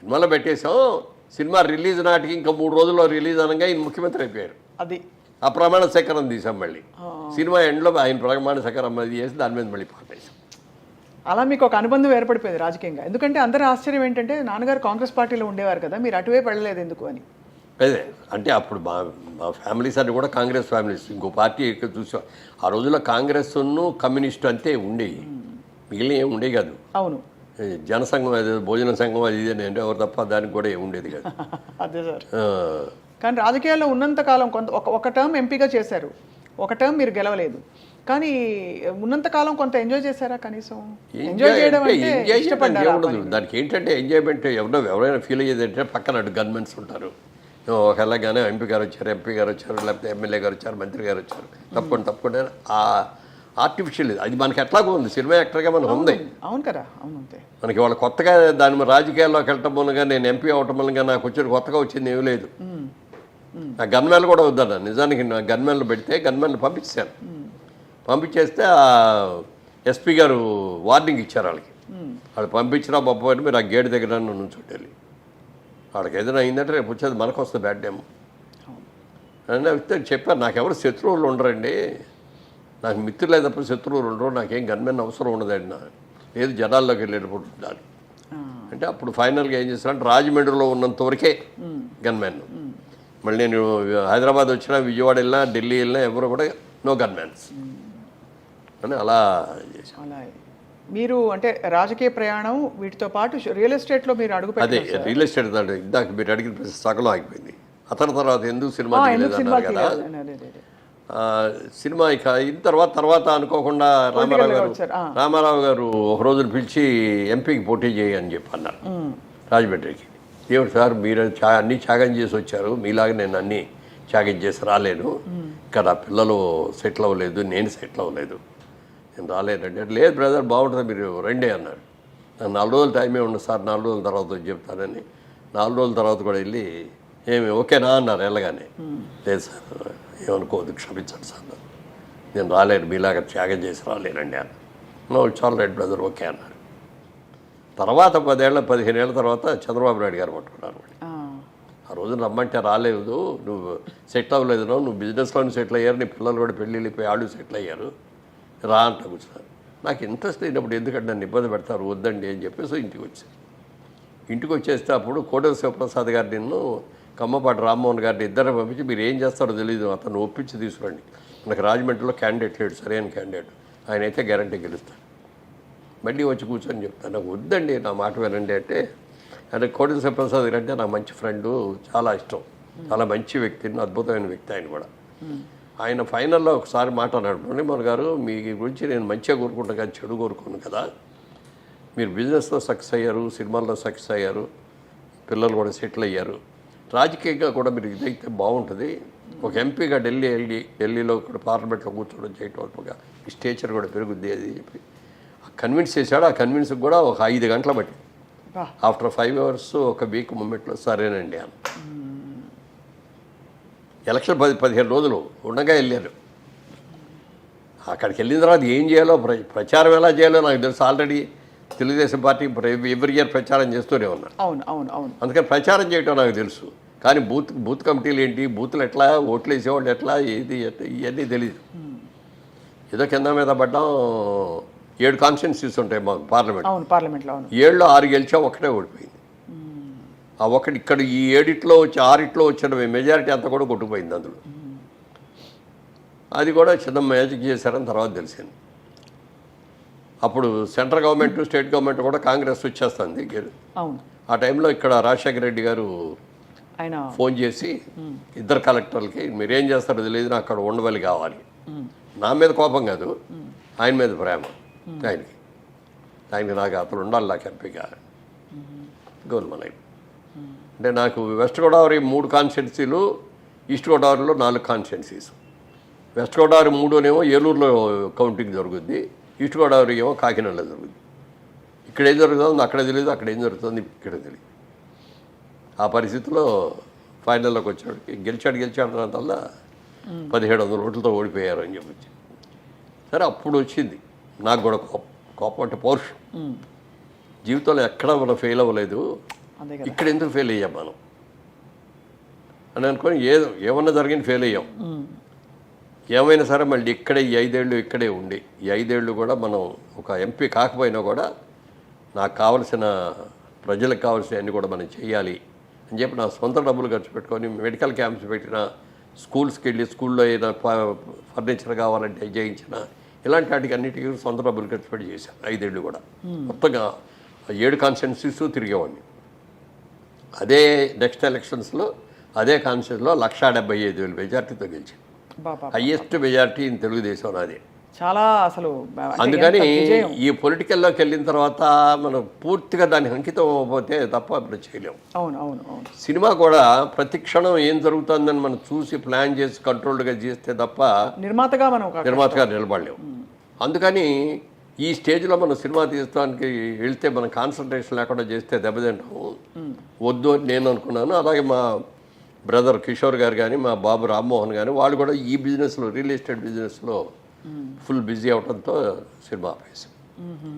సినిమాలో పెట్టేశాం cinema release నాటికి ఇంకా మూడు రోజుల్లో రిలీజ్ అనగా ఈయన ముఖ్యమంత్రి అయిపోయారు. అది. ఆ ప్రమాణ శేఖరం తీసాం మళ్ళీ. సినిమా ఎండ్లో ఆయన ప్రమాణ అది చేసి దాని మీద మళ్ళీ పాటేసాం అలా మీకు ఒక అనుబంధం ఏర్పడిపోయింది రాజకీయంగా. ఎందుకంటే అందరి ఆశ్చర్యం ఏంటంటే నాన్నగారు కాంగ్రెస్ పార్టీలో ఉండేవారు కదా మీరు అటువైపు వెళ్ళలేదు ఎందుకు అని. అదే అంటే అప్పుడు మా మా ఫ్యామిలీస్ అన్ని కూడా కాంగ్రెస్ ఫ్యామిలీస్. ఇంకో పార్టీ చూసాం ఆ రోజుల్లో కాంగ్రెస్ను కమ్యూనిస్ట్ అంతే ఉండేవి. మిగిలిన ఏం ఉండేవి కాదు. అవును. జనసంఘం అది భోజన సంఘం అది ఇది అంటే ఎవరు తప్ప దానికి కూడా ఉండేది కాదు. అదే సార్. కానీ రాజకీయాల్లో ఉన్నంత కాలం కొంత ఒక ఒక టర్మ్ ఎంపీగా చేశారు. ఒక టర్మ్ మీరు గెలవలేదు. కానీ ఉన్నంత కాలం కొంత ఎంజాయ్ చేశారా కనీసం? ఎంజాయ్ చేయడం ఉండదు? దానికి ఏంటంటే ఎంజాయ్మెంట్ ఎవరో ఎవరైనా ఫీల్ అయ్యేది అంటే పక్కన అటు గన్మెన్స్ ఉంటారు. ఒకలాగానే ఎంపీ గారు వచ్చారు ఎంపీ గారు వచ్చారు లేకపోతే ఎమ్మెల్యే గారు వచ్చారు మంత్రి గారు వచ్చారు తప్పకుండా తప్పకుండా ఆ ఆర్టిఫిషియల్ అది మనకి ఎట్లాగో ఉంది. సినిమా యాక్టర్గా మనకు ఉంది. అవును కదా. అవును అంతే. మనకి వాళ్ళు కొత్తగా దాని రాజకీయాల్లోకి వెళ్ళటం మూలంగా నేను ఎంపీ అవటం మూలంగా నాకు వచ్చిన కొత్తగా వచ్చింది ఏమీ లేదు. నా గన్మెన్లు కూడా వద్దన్న నిజానికి నా గన్మెన్లు పెడితే గన్మెన్లు పంపించాను పంపించేస్తే ఆ ఎస్పీ గారు వార్నింగ్ ఇచ్చారు వాళ్ళకి. వాళ్ళు పంపించినా పంపని మీరు ఆ గేట్ దగ్గర నుంచోటి వెళ్ళి. వాళ్ళకి ఏదైనా అయిందంటే రేపు వచ్చేది మనకు వస్తుంది బ్యాడ్ టైం అని చెప్పారు. నాకెవరు శత్రువులు ఉండరండి. నాకు మిత్రులు అయినప్పుడు శత్రువులు ఉండరు నాకేం గన్మెన్ అవసరం ఉండదండి నా లేదు జనాల్లోకి వెళ్ళేటప్పుడు ఉండాలి అంటే అప్పుడు ఫైనల్గా ఏం చేస్తానంటే రాజమండ్రిలో ఉన్నంత వరకే గన్మ్యాన్ మళ్ళీ నేను హైదరాబాద్ వచ్చినా విజయవాడ వెళ్ళినా ఢిల్లీ వెళ్ళినా ఎవరు కూడా నో గన్మ్యాన్స్ అని అలా చేశాను. మీరు అంటే రాజకీయ ప్రయాణం వీటితో పాటు రియల్ ఎస్టేట్లో మీరు అడుగు అదే రియల్ ఎస్టేట్ దాంట్లో ఇందాక మీరు అడిగిన సగంలో ఆగిపోయింది. అతని తర్వాత ఎందుకు సినిమా కదా? సినిమా ఇక అయిన తర్వాత తర్వాత అనుకోకుండా రామారావు గారు. రామారావు గారు ఒక రోజున పిలిచి ఎంపీకి పోటీ చేయి అని చెప్పి అన్నారు రాజమండ్రికి. ఏమిటి సార్ మీరు చా అన్నీ త్యాగం చేసి వచ్చారు. మీలాగా నేను అన్నీ త్యాగం చేసి రాలేను. ఇక్కడ నా పిల్లలు సెటిల్ అవ్వలేదు నేను సెటిల్ అవ్వలేదు. నేను రాలేనంటే లేదు బ్రదర్ బాగుంటుంది మీరు రండి అన్నారు. నాకు నాలుగు రోజులు టైమే ఉండదు సార్ నాలుగు రోజుల తర్వాత వచ్చి చెప్తానని నాలుగు రోజుల తర్వాత కూడా వెళ్ళి ఏమి ఓకేనా అన్నారు వెళ్ళగానే. లేదు సార్ ఏమనుకోవద్దు క్షమించండి సార్. నేను రాలేను మీలాగా త్యాగం చేసి రాలేనండి అన్న no all right brother okay అన్నారు. తర్వాత పదేళ్ళ పదిహేను ఏళ్ళ తర్వాత చంద్రబాబు నాయుడు గారు పట్టుకున్నారు ఆ, రోజు రమ్మంటే రాలేదు నువ్వు సెటిల్ అవ్వలేదు నువ్వు బిజినెస్లోనే సెటిల్ అయ్యారు నీ పిల్లలు కూడా పెళ్ళి వెళ్ళిపోయి వాళ్ళు సెటిల్ అయ్యారు. రా అంట కూర్చున్నారు. నాకు ఇంట్రెస్ట్ లేనప్పుడు ఎందుకంటే నన్ను ఇబ్బంది పెడతారు వద్దండి అని చెప్పేసి ఇంటికి వచ్చాను ఇంటికి వచ్చేస్తే అప్పుడు కోటల శివప్రసాద్ గారు నిన్ను కమ్మపాటి రామ్మోహన్ గారిని ఇద్దరు పంపించి మీరు ఏం చేస్తారో తెలియదు అతను ఒప్పించి తీసుకురండి. మనకు రాజమండ్రిలో క్యాండిడేట్ లేడు సరైన క్యాండిడేట్ ఆయన అయితే గ్యారంటీ గెలుస్తాడు. మళ్ళీ వచ్చి కూర్చొని చెప్తాను. నాకు వద్దండి నా మాట వినండి అంటే అంటే కోడి శివప్రసాద్ గారు అంటే నా మంచి ఫ్రెండు చాలా ఇష్టం. చాలా మంచి వ్యక్తి అద్భుతమైన వ్యక్తి ఆయన కూడా. ఆయన ఫైనల్లో ఒకసారి మాట అన్నాడు మురళీమోహన్ గారు మీ గురించి నేను మంచిగా కోరుకుంటాను కానీ చెడు కోరుకోను కదా. మీరు బిజినెస్లో సక్సెస్ అయ్యారు సినిమాల్లో సక్సెస్ అయ్యారు పిల్లలు కూడా సెటిల్ అయ్యారు. రాజకీయంగా కూడా మీరు ఇదైతే బాగుంటుంది. ఒక ఎంపీగా ఢిల్లీ వెళ్ళి ఢిల్లీలో కూడా పార్లమెంట్లో కూర్చోవడం చేయటం అల్పగా ఈ స్టేచర్ కూడా పెరుగుద్ది అది చెప్పి. కన్విన్స్ చేశాడు ఆ కన్విన్స్ కూడా ఒక ఐదు గంటల బట్టి ఆఫ్టర్ ఫైవ్ అవర్స్ ఒక వీక్ మూమెంట్లో సరేనండి అని ఎలక్షన్ పది పదిహేను రోజులు ఉండగా వెళ్ళారు. అక్కడికి వెళ్ళిన తర్వాత ఏం చేయాలో ప్ర- ప్రచారం ఎలా చేయాలో నాకు తెలుసు. Already Telugu Desam party every year ప్రచారం చేస్తూనే ఉన్నారు అవును అవును అవును. అందుకని ప్రచారం చేయటం నాకు తెలుసు. కానీ బూత్ బూత్ కమిటీలు ఏంటి? బూత్లు ఎట్లా? ఓట్లు వేసేవాళ్ళు ఎట్లా? ఏది ఇవన్నీ తెలియదు ఏదో కింద మీద పడ్డాం ఏడు కాన్స్టిట్యున్సీస్ ఉంటాయి మాకు పార్లమెంట్ అవును పార్లమెంట్లో అవును. ఏళ్ళు ఆరు గెలిచా ఒకటే ఓడిపోయింది. ఆ ఒకటి ఇక్కడ ఈ ఏడిట్లో వచ్చి ఆరిట్లో వచ్చిన మెజారిటీ అంతా కూడా కొట్టుకుపోయింది అందులో. అది కూడా చిన్న మ్యాజిక్ చేశారని తర్వాత తెలిసింది. అప్పుడు సెంట్రల్ గవర్నమెంట్ స్టేట్ గవర్నమెంట్ కూడా కాంగ్రెస్ వచ్చేస్తుంది. ఆ టైంలో ఇక్కడ రాజశేఖర రెడ్డి గారు ఆయన ఫోన్ చేసి ఇద్దరు కలెక్టర్లకి మీరేం చేస్తారో తెలియదు నాకు అక్కడ ఉండవల్లి కావాలి. నా మీద కోపం కాదు ఆయన మీద ప్రేమ ఆయనకి. ఆయనకి నాకు అతను ఉండాలి నాకు ఎంపీగా. గోల్మలై అంటే నాకు వెస్ట్ గోదావరి మూడు కాన్స్టిట్యున్సీలు ఈస్ట్ గోదావరిలో నాలుగు కాన్స్టిట్యున్సీస్. వెస్ట్ గోదావరి మూడునేమో ఏలూరులో కౌంటింగ్ జరుగుద్ది. ఈస్ట్ గోదావరి ఏమో కాకినాడలో జరుగుద్ది ఇక్కడ ఏం జరుగుతుందో అక్కడ తెలియదు అక్కడ ఏం జరుగుతుంది ఇక్కడ తెలియదు. ఆ పరిస్థితిలో ఫైనల్లోకి వచ్చాడు. గెలిచాడు గెలిచాడు అన్నదల్లా పదిహేడు వందల ఓట్లతో ఓడిపోయారు అని చెప్పొచ్చు. సరే అప్పుడు వచ్చింది. నాకు కూడా కోపం. కోపం అంటే పౌరుషం. జీవితంలో ఎక్కడా మనం ఫెయిల్ అవ్వలేదు. ఇక్కడ ఎందుకు ఫెయిల్ అయ్యాం మనం? అని అనుకొని ఏదో ఏమన్నా జరిగింది ఫెయిల్ అయ్యాం. ఏమైనా సరే మళ్ళీ ఇక్కడే ఈ ఐదేళ్ళు ఇక్కడే ఉండి ఈ ఐదేళ్ళు కూడా మనం ఒక ఎంపీ కాకపోయినా కూడా నాకు కావలసిన ప్రజలకు కావాల్సిన అన్ని కూడా మనం చేయాలి అని చెప్పి నా సొంత డబ్బులు ఖర్చు పెట్టుకొని మెడికల్ క్యాంప్స్ పెట్టిన స్కూల్స్కి వెళ్ళి స్కూల్లో ఏదైనా ఫర్నిచర్ కావాలంటే చేయించిన ఇలాంటి వాటికి అన్నిటికీ సొంత డబ్బులు ఖర్చు పెట్టి చేశాను ఐదేళ్ళు కూడా. మొత్తంగా ఏడు కాన్స్టిట్యున్సీస్ తిరిగేవాడిని. అదే నెక్స్ట్ ఎలక్షన్స్లో అదే కాన్స్టిట్యూన్స్లో లక్షా డెబ్బై ఐదు వేలు మెజార్టీతో గెలిచింది బాబా హయ్యెస్ట్ మెజార్టీ ఇన్ తెలుగుదేశం నాది. చాలా అసలు అందుకని. ఈ పొలిటికల్లోకి వెళ్ళిన తర్వాత మనం పూర్తిగా దానికి అంకితం అవ్వకపోతే తప్ప ఇప్పుడు చేయలేం. అవును అవును అవును. సినిమా కూడా ప్రతి క్షణం ఏం జరుగుతుందని మనం చూసి ప్లాన్ చేసి కంట్రోల్డ్గా చేస్తే తప్ప నిర్మాతగా మనం నిర్మాతగా నిలబడలేం. అందుకని ఈ స్టేజ్లో మనం సినిమా తీయడానికి వెళ్తే మనం కాన్సన్ట్రేషన్ లేకుండా చేస్తే దెబ్బతింటాము వద్దు అని నేను అనుకున్నాను. అలాగే మా బ్రదర్ కిషోర్ గారు కానీ మా బాబు రామ్మోహన్ కానీ వాళ్ళు కూడా ఈ బిజినెస్లో రియల్ ఎస్టేట్ బిజినెస్లో ఫుల్ బిజీ అవడంతో సినిమా ఆపేసాం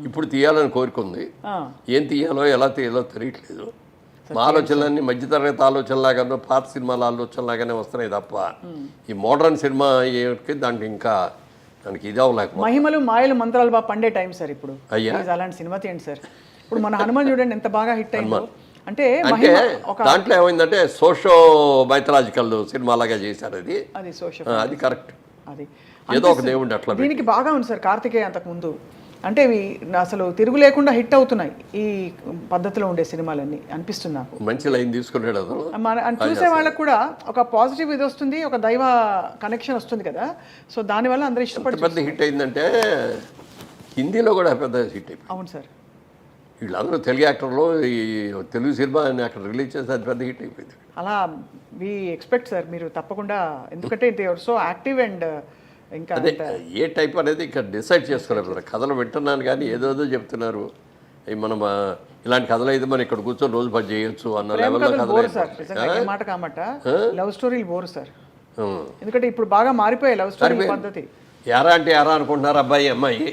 ఇప్పుడు తీయాలని కోరిక ఉంది ఆ, ఏం తీయాలో ఎలా తీయాలో తెలియట్లేదు. మా ఆలోచనలన్నీ మధ్యతరగతి ఆలోచనలాగానో పాత సినిమాల ఆలోచనలాగానే వస్తున్నాయి తప్ప ఈ మోడర్న్ సినిమా ఏమిటి దానికి ఇంకా దానికి ఇది అవ్వలేకపోతే మహిమలు మాయలు మంత్రాలు బాగా పండే టైం సార్ ఇప్పుడు. అయ్యా. అలాంటి సినిమా తీయండి సార్. ఇప్పుడు మన హనుమాన్ చూడండి ఎంత బాగా హిట్ అయిందో. అంటే దాంట్లో ఏమైందంటే సోషో మైథలాజికల్ సినిమా లాగా చేశారు అది. అది సోషల్ ఆ, అది కరెక్ట్ అది. ఏదో ఒక దేవుడిని అట్లా. దీనికి బాగా ఉంది సార్ కార్తికేయ అంతకు ముందు. అంటే ఇవి అసలు తిరుగు లేకుండా హిట్ అవుతున్నాయి ఈ పద్ధతిలో ఉండే సినిమాలన్నీ. అనిపిస్తుంది నాకు. మంచి లైన్ తీసుకున్నాడు మన చూసే వాళ్ళకు కూడా ఒక పాజిటివ్ ఇది వస్తుంది ఒక దైవ కనెక్షన్ వస్తుంది కదా. సో దానివల్ల అందరూ ఇష్టపడి పెద్ద హిట్ అయిందంటే హిందీలో కూడా పెద్ద హిట్ అయిపోయింది. అవును సార్. వీళ్ళందరూ తెలుగు యాక్టర్లు ఈ తెలుగు సినిమా అక్కడ రిలీజ్ చేస్తే అది పెద్ద హిట్ అయిపోయింది. అలా వి ఎక్స్పెక్ట్ సార్ మీరు తప్పకుండా ఎందుకంటే ఇది సో యాక్టివ్ అండ్ ఇంకా అదే ఏ టైప్ అనేది ఇక్కడ డిసైడ్ చేసుకోలేదు కథలు వింటున్నాను కానీ ఏదోదో చెప్తున్నారు. మనం ఇలాంటి కథలు అయితే మనం ఇక్కడ కూర్చొని రోజు పని చేయొచ్చు అన్న లెవెల్లో కథలు మాట కామట. లవ్ స్టోరీలు బోరు సార్. ఎందుకంటే ఇప్పుడు బాగా మారిపోయాయి లవ్ స్టోరీ పద్ధతి. ఎరా అంటే ఎరా అనుకుంటున్నారు అబ్బాయి అమ్మాయి.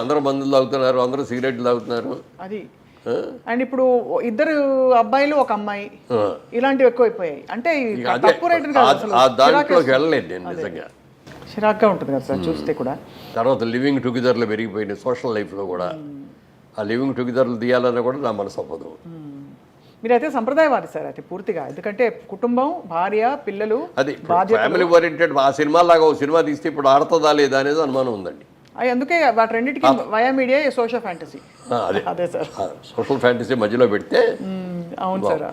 అందరూ మందులు తాగుతున్నారు అందరూ సిగరెట్లు తాగుతున్నారు. అది? అండ్ ఇప్పుడు ఇద్దరు అబ్బాయిలు ఒక అమ్మాయి. ఇలాంటివి ఎక్కువైపోయాయి. అంటే దాంట్లోకి వెళ్ళలేదు నేను నిజంగా. చిరాగ్గా ఉంటుంది కదా సార్ చూస్తే కూడా. తర్వాత లివింగ్ టుగెదర్లో పెరిగిపోయినాయి సోషల్ లైఫ్లో కూడా. ఆ లివింగ్ టుగెదర్లు తీయాలన్నా కూడా నా మనసు అవ్వదు మీరైతే సంప్రదాయవాది సార్ అయితే పూర్తిగా. ఎందుకంటే కుటుంబం భార్య పిల్లలు అది ఫ్యామిలీ ఓరియంటెడ్ ఆ సినిమా లాగా ఒక సినిమా తీస్తే ఇప్పుడు ఆడుతుందా లేదా అనేది అనుమానం ఉందండి. అందుకే వాటి రెండింటికి వయా మీడియా సోషల్ ఫ్యాంటసీ అదే. సార్. సోషల్ ఫ్యాంటసీ మధ్యలో పెడితే అవును సార్.